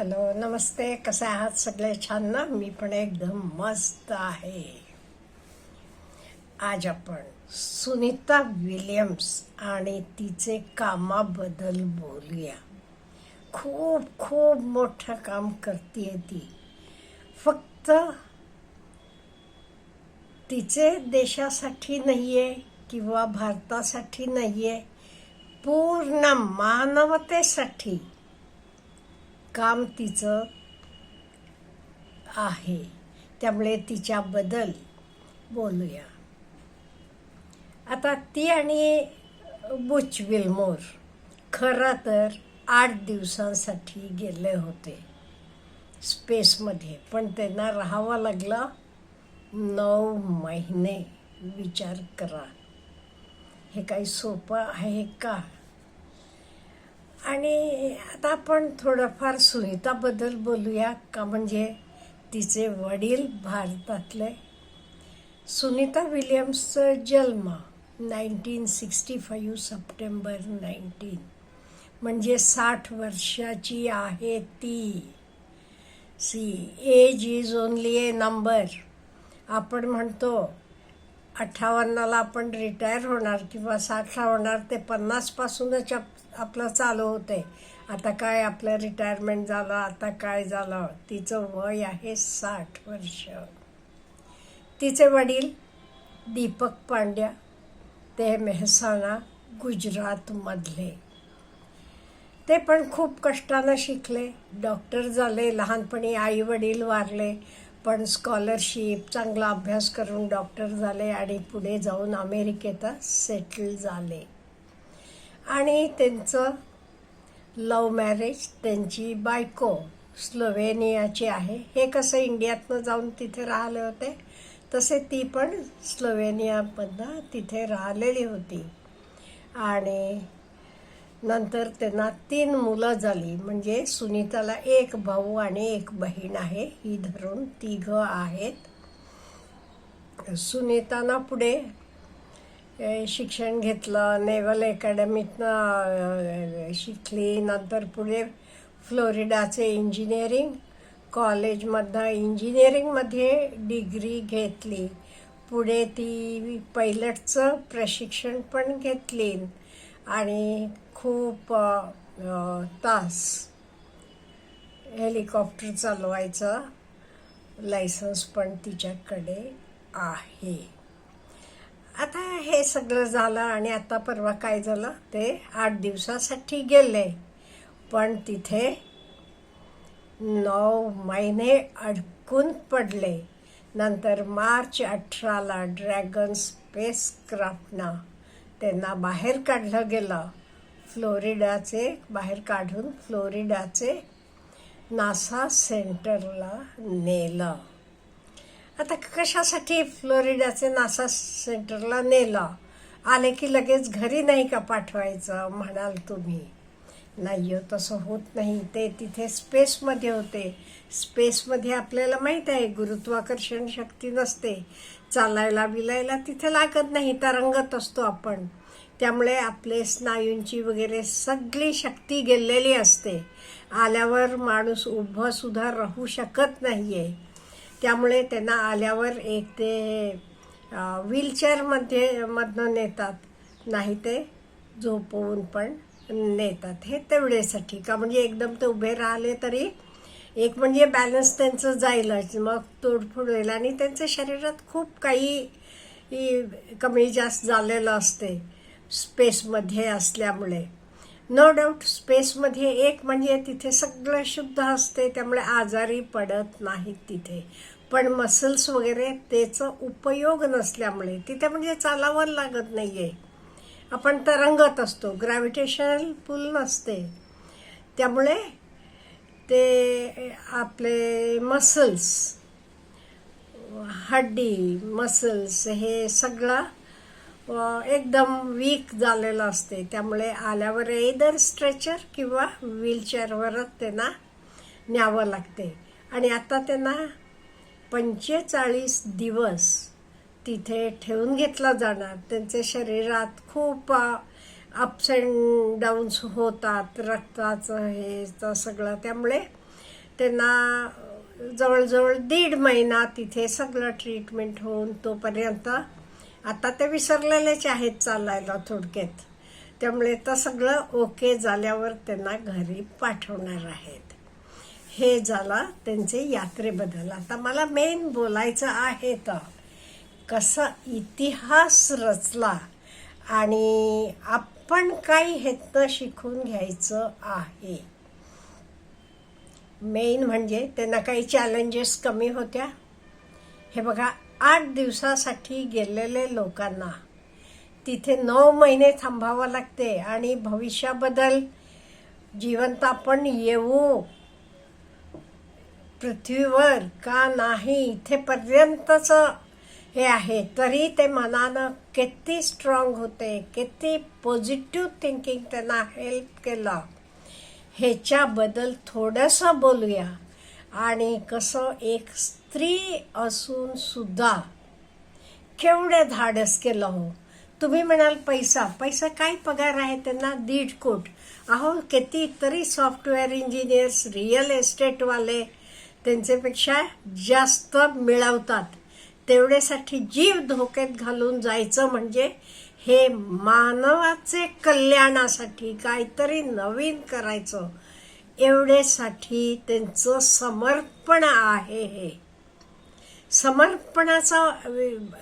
Hello, नमस्ते, कसे आहात सगळे छान ना? मी पण एकदम मस्त आहे. आज आपण सुनीता विलियम्स आणि तिचे कामाबद्दल बोलूया. खूप खूप मोठं काम करते ती. फक्त तिचे देशासाठी नाहीये किंवा भारतासाठी नाहीये, पूर्ण मानवतेसाठी. काम तिचं आहे. त्यामुळे तिच्याबद्दल बोलूया. आता ती आणि बुच विलमोर खरं तर आठ दिवसांसाठी गेले होते स्पेसमध्ये पण त्यांना राहावं लागलं नऊ महिने. विचार करा. हे काही सोपं आहे का? आणि आता आपण थोडंफार सुनीताबद्दल बोलूया का? म्हणजे तिचे वडील भारतातले. सुनीता विलियम्सचा जन्म nineteen sixty five September nineteen. म्हणजे साठ वर्षाची आहे ती. See age is only a number आपण म्हणतो अठ्ठावन्नाला आपण रिटायर होणार किंवा साठला होणार ते पन्नासपासूनच आप आपलं चालू होते आता काय आपलं रिटायरमेंट झालं आता काय झालं? तिचं वय आहे साठ वर्ष. तिचे वडील दीपक पांड्या ते मेहसाणा गुजरातमधले. ते पण खूप कष्टानं शिकले. डॉक्टर झाले लहानपणी आई वडील वारले. पण स्कॉलरशिप चांगला अभ्यास करून डॉक्टर झाले आणि पुढे जाऊन अमेरिकेत सेटल झाले. आणि त्यांचं लव मॅरेज त्यांची बायको स्लोवेनियाची आहे. हे कसं इंडियातनं जाऊन तिथे राहिले होते? तसे ती पण स्लोवेनियामधनं तिथे राहिलेली होती. आणि नंतर त्यांना तीन मुलं झाली. म्हणजे सुनीताला एक भाऊ आणि एक बहीण आहे. ही धरून तिघं आहेत. सुनीतानं पुढे शिक्षण घेतलं. नेव्हल अकॅडमीतनं शिकली. नंतर पुढे फ्लोरिडाचे इंजिनिअरिंग. कॉलेजमधनं इंजिनिअरिंगमध्ये डिग्री घेतली. पुढे ती पायलटचं प्रशिक्षण पण घेतली. आणि खूप तास हेलिकॉप्टर चालवायचं लायसन्स पण तिच्याकडे आहे. आता हे सगळं झालं आणि आता परवा काय झालं? ते आठ दिवसासाठी गेले. पण तिथे नऊ महिने अडकून पडले. नंतर मार्च अठराला ड्रॅगन स्पेस क्राफ्टनं त्यांना बाहेर काढलं गेलं. फ्लोरिडाचे बाहेर काढून फ्लोरिडाचे नासा सेंटरला नेलं. आता कशासाठी फ्लोरिडाचे नासा सेंटरला नेलं? आले की लगेच घरी नाही का पाठवायचं? म्हणाल तुम्ही. नाही हो तसं होत नाही. ते तिथे स्पेसमध्ये होते. स्पेसमध्ये आपल्याला माहीत आहे गुरुत्वाकर्षण शक्ती नसते. चालायला बिलायला तिथे लागत नाही. तरंगत असतो आपण. त्यामुळे आपले स्नायूंची वगैरे सगळी शक्ती गेलेली असते. आल्यावर माणूस उभंसुद्धा राहू शकत नाही आहे त्यामुळे त्यांना आल्यावर एक ते व्हीलचेअरमध्ये मधनं नेतात. नाही ते झोपवून पण नेतात. हे तेवढेसाठी का म्हणजे एकदम ते उभे राहिले तरी एक म्हणजे बॅलन्स त्यांचं जाईलच. मग तोडफोड होईल आणि त्यांच्या शरीरात खूप काही कमी जास्त झालेलं असते. स्पेसमध्ये असल्यामुळे. नो डाऊट स्पेसमध्ये एक म्हणजे तिथे सगळं शुद्ध असते त्यामुळे आजारी पडत नाहीत तिथे. पण मसल्स वगैरे त्याचा उपयोग नसल्यामुळे तिथे म्हणजे चालावं लागत नाही आहे आपण तरंगत असतो ग्रॅव्हिटेशनल पूल नसते. त्यामुळे ते आपले मसल्स हड्डी मसल्स हे सगळं एकदम वीक झालेलं असते. त्यामुळे आल्यावर एदर स्ट्रेचर किंवा व्हीलचेअरवरच त्यांना न्यावं लागते. आणि आता त्यांना पंचेचाळीस दिवस तिथे ठेवून घेतला जाणार. त्यांच्या शरीरात खूप अप्स अँड डाऊन्स होतात. रक्ताचं हे तर सगळं. त्यामुळे त्यांना जवळजवळ दीड महिना तिथे सगळं ट्रीटमेंट होऊन तोपर्यंत आता ते विसरलेलेच आहेत चालायला थोडक्यात. त्यामुळे तर सगळं ओके झाल्यावर त्यांना घरी पाठवणार आहेत. हे झाला त्यांचे यात्रेबद्दल. आता मला मेन बोलायचं आहे तर कसा इतिहास रचला आणि आपण काही ह्यातनं शिकून घ्यायचं आहे. मेन म्हणजे त्यांना काही चॅलेंजेस कमी होत्या. हे बघा आठ दिवसासाठी गेलेले लोकांना तिथे नऊ महिने थांबावं लागते आणि भविष्याबद्दल जिवंत आपण येऊ. पृथ्वीवर का नाही इथेपर्यंतच हे आहे. तरी ते मनानं किती स्ट्रॉंग होते किती पॉझिटिव्ह थिंकिंग त्यांना हेल्प केलं. ह्याच्याबद्दल थोडंसं बोलूया. आणि कसं एक स्त्री असून सुद्धा केवढे धाडस केलं हो तुम्ही म्हणाल पैसा. पैसा काय पगार आहे त्यांना? दीड कोट. अहो किती तरी सॉफ्टवेअर इंजिनियर्स रिअल एस्टेटवाले त्यांच्यापेक्षा जास्त मिळवतात. तेवढ्यासाठी जीव धोक्यात घालून जायचं म्हणजे हे मानवाचे कल्याणासाठी काहीतरी नवीन करायचं. एवढ्यासाठी त्यांचं समर्पण आहे हे. समर्पणाचा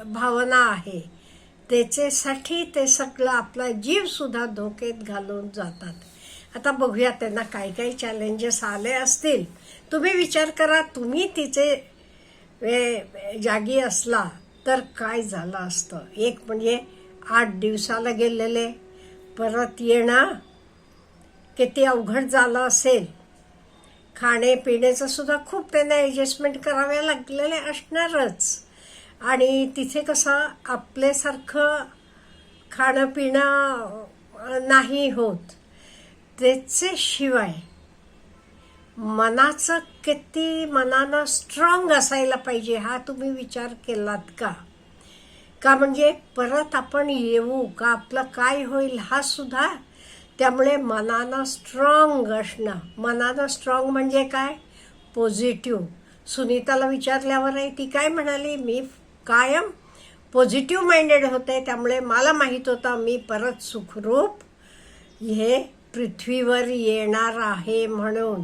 भावना आहे. त्याच्यासाठी ते सगळं आपला जीव सुद्धा धोक्यात घालून जातात. आता बघूया त्यांना काय काय चॅलेंजेस आले असतील. तुम्ही विचार करा तुम्ही तिचे वे- जागी असला तर काय झालं असतं? एक म्हणजे आठ दिवसाला गेलेले परत येणं किती अवघड झालं असेल? खाण्यापिण्याचं सुद्धा खूप त्यांना ॲडजस्टमेंट कराव्या लागलेले असणारच. आणि तिथे कसं आपल्यासारखं खाणं पिणं नाही होत. त्याचे शिवाय मनाचं किती मनानं स्ट्रॉंग असायला पाहिजे हा तुम्ही विचार केलात का? का म्हणजे परत आपण येऊ का आपलं काय होईल हा सुद्धा त्यामुळे मनानं स्ट्रॉंग असणं. मनानं स्ट्रॉंग म्हणजे काय? पॉझिटिव्ह सुनीताला विचारल्यावर आहे ती काय म्हणाली? मी कायम पॉझिटिव्ह माइंडेड होते. त्यामुळे मला माहीत होतं मी परत सुखरूप हे पृथ्वीवर येणार आहे म्हणून.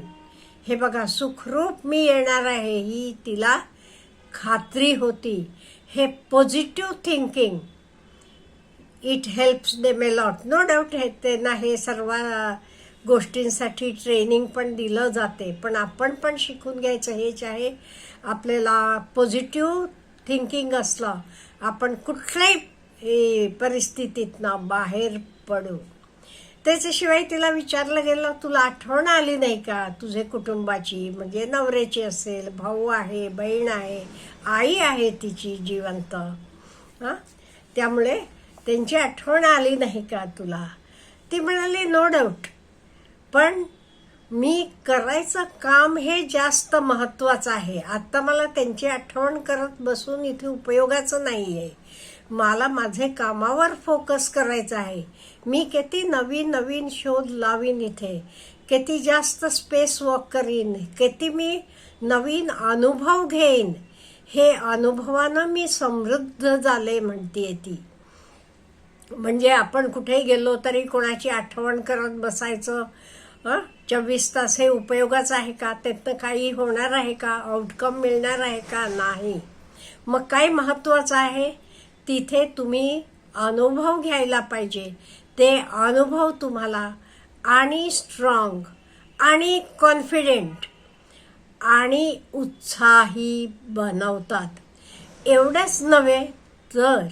हे बघा सुखरूप मी येणार आहे ही तिला खात्री होती. हे positive thinking it helps them lot no doubt हे त्यांना हे सर्व गोष्टींसाठी ट्रेनिंग पण दिलं जाते. पण आपण पण शिकून घ्यायचं हेच आहे. आपल्याला पॉझिटिव्ह थिंकिंग असलं आपण कुठल्याही परिस्थितीतनं बाहेर पडू. त्याच्याशिवाय तिला विचारलं गेलं तुला आठवण आली नाही का? तुझे कुटुंबाची म्हणजे नवऱ्याची असेल भाऊ आहे बहीण आहे आई आहे तिची जिवंत. हां? त्यामुळे त्यांची आठवण आली नाही का तुला? ती म्हणाली नो डाऊट पण मी करायचं काम हे जास्त महत्त्वाचं आहे. आत्ता मला त्यांची आठवण करत बसून इथे उपयोगाचं नाही आहे मला माझे कामावर फोकस करायचा आहे. मी किती नवीन नवीन शोध लावीन इथे. किती जास्त स्पेस वॉक करीन. किती मी नवीन अनुभव घेईन. हे अनुभवानं मी समृद्ध झाले म्हणते ती. म्हणजे आपण कुठेही गेलो तरी कोणाची आठवण करत बसायचं हां? चोवीस तास हे उपयोगाच आहे का? त्यातनं काही होणार आहे का? आउटकम मिळणार आहे का? नाही. मग काय महत्त्वाचं आहे? तिथे तुम्ही अनुभव घ्यायला पाहिजे. ते अनुभव तुम्हाला आणि स्ट्रॉंग आणि कॉन्फिडेंट आणि उत्साही बनवतात. एवढंच नव्हे तर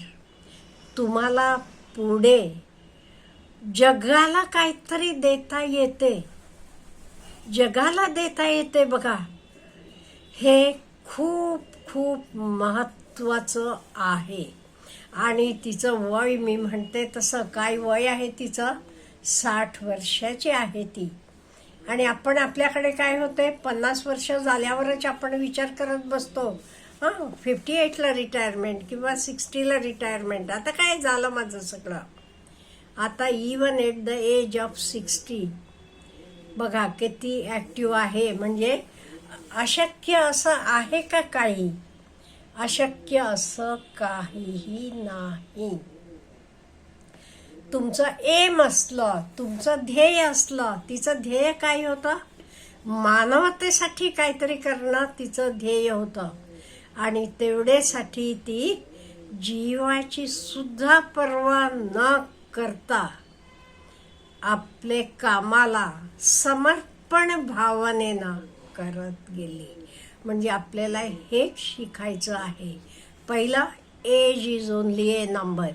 तुम्हाला पुढे. जगाला काहीतरी देता येते. जगाला देता येते बघा. हे खूप खूप महत्त्वाचं आहे. आणि तिचं वय मी म्हणते तसं काय वय आहे तिचं? साठ वर्षाची आहे ती. आणि आपण आपल्याकडे काय होते पन्नास वर्ष झाल्यावरच आपण विचार करत बसतो. हां फिफ्टी एटला रिटायरमेंट किंवा सिक्स्टीला रिटायरमेंट आता काय झालं माझं सगळं? आता even at the age of sixty बघा किती ॲक्टिव्ह आहे. म्हणजे अशक्य असं आहे का काही? अशक्य असं काहीही नाही. तुमचं एम असलं तुमचं ध्येय असलं तिचं ध्येय काय होतं? मानवतेसाठी काहीतरी करणं तिचं ध्येय होतं. आणि तेवढेसाठी ती जीवाची सुद्धा पर्वा न करता आपले कामाला समर्पण भावनेनं करत गेली. म्हणजे आपल्याला हेच शिकायचं आहे. पहिलं age is only a number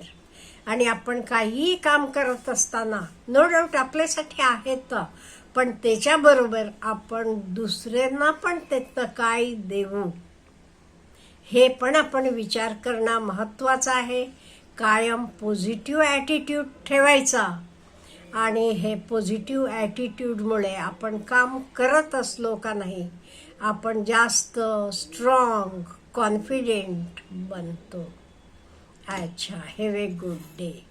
आणि आपण काहीही काम करत असताना नो डाऊट आपल्यासाठी आहेत पण त्याच्याबरोबर आपण दुसऱ्यांना पण त्यातनं काय देऊ? हे पण आपण विचार करणं महत्त्वाचं आहे. कायम पॉझिटिव्ह ॲटिट्यूड ठेवायचा. आणि हे पॉझिटिव्ह ॲटिट्यूडमुळे आपण काम करत असलो का नाही आपण जास्त स्ट्रॉंग कॉन्फिडेंट बनतो. अच्छा हॅव ए गुड डे